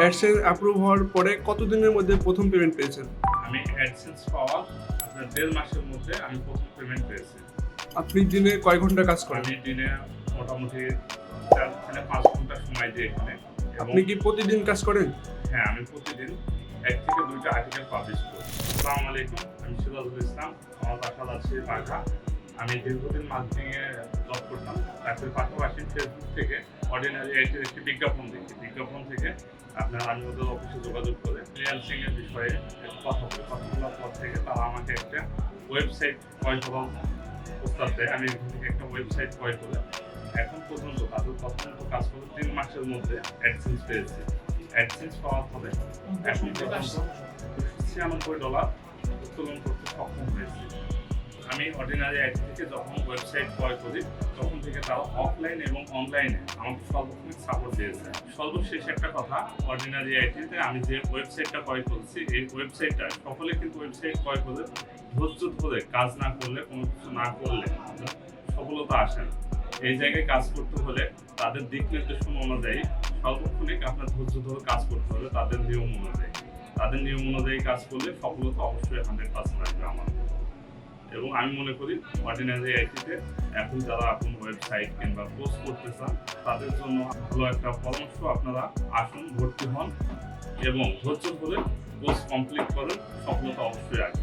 AdSense approve হওয়ার পরে কতদিনের মধ্যে প্রথম পেমেন্ট পেয়েছেন? আমি অ্যাডসেন্স পাওয়ার আপনার দেড় মাসের মধ্যে আমি প্রথম পেমেন্ট পেয়েছি। আপনি দিনে কয় ঘণ্টা কাজ করেন? আমি দিনে মোটামুটি চার থেকে পাঁচ ঘণ্টা সময় দিই এখানে। আপনি কি প্রতিদিন কাজ করেন? হ্যাঁ আমি প্রতিদিন এক থেকে দুইটা আর্টিকেল পাবলিশ করি। আসসালামু আলাইকুম আমি সিরাজুল ইসলাম আমার বাসা আছে বাঘা আমি দীর্ঘদিন মার্কেটিংয়ে জব করতাম। চাকরির পাশাপাশি ফেসবুক থেকে অর্ডিনারি আইটির একটি বিজ্ঞাপন দেখি। বিজ্ঞাপন থেকে আপনার আমি অফিসে যোগাযোগ করে ফ্রিল্যান্সিং এর বিষয়ে কথা বলি। কথা বলার পর থেকে তারা আমাকে একটা ওয়েবসাইট ক্রয় করার প্রস্তাব দেয়। আমি এখান থেকে একটা ওয়েবসাইট ক্রয় করে এখন পর্যন্ত তাদের প্রথমত কাজ করে তিন মাসের মধ্যে অ্যাডসেন্স পেয়েছি। অ্যাডসেন্স পাওয়ার ফলে এখন পর্যন্ত ছিয়ানব্বই ডলার উত্তোলন করতে সক্ষম হয়েছি। আমি অর্ডিনারি আইডি থেকে যখন ওয়েবসাইট ক্রয় করি, তখন থেকে তারা অফলাইন এবং অনলাইনে আমাকে সর্বক্ষণিক সাপোর্ট দিয়েছে। সর্বশেষ একটা কথা অর্ডিনারি আইটিতে আমি যে ওয়েবসাইটটা ক্রয় করছি, এই ওয়েবসাইটটা সকলে কিন্তু ওয়েবসাইট ক্রয় করে ধৈর্য ধরে কাজ না করলে, কোনো কিছু না করলে সফলতা আসে না। এই জায়গায় কাজ করতে হলে তাদের দিক নির্দেশনা অনুযায়ী সর্বক্ষণিক আপনার ধৈর্য ধরে কাজ করতে হবে তাদের নিয়ম অনুযায়ী। তাদের নিয়ম অনুযায়ী কাজ করলে সফলতা অবশ্যই হান্ড্রেড পার্সেন্ট আসবে আমার। এবং আমি মনে করি অর্ডিনারি আইটিতে এখন যারা আপন ওয়েবসাইট কিংবা পোস্ট করতে চান তাদের জন্য ভালো একটা পরামর্শ আপনারা আসুন, ভর্তি হন এবং ধৈর্য ধরে কোর্স কমপ্লিট করেন সফলতা অবশ্যই আসবে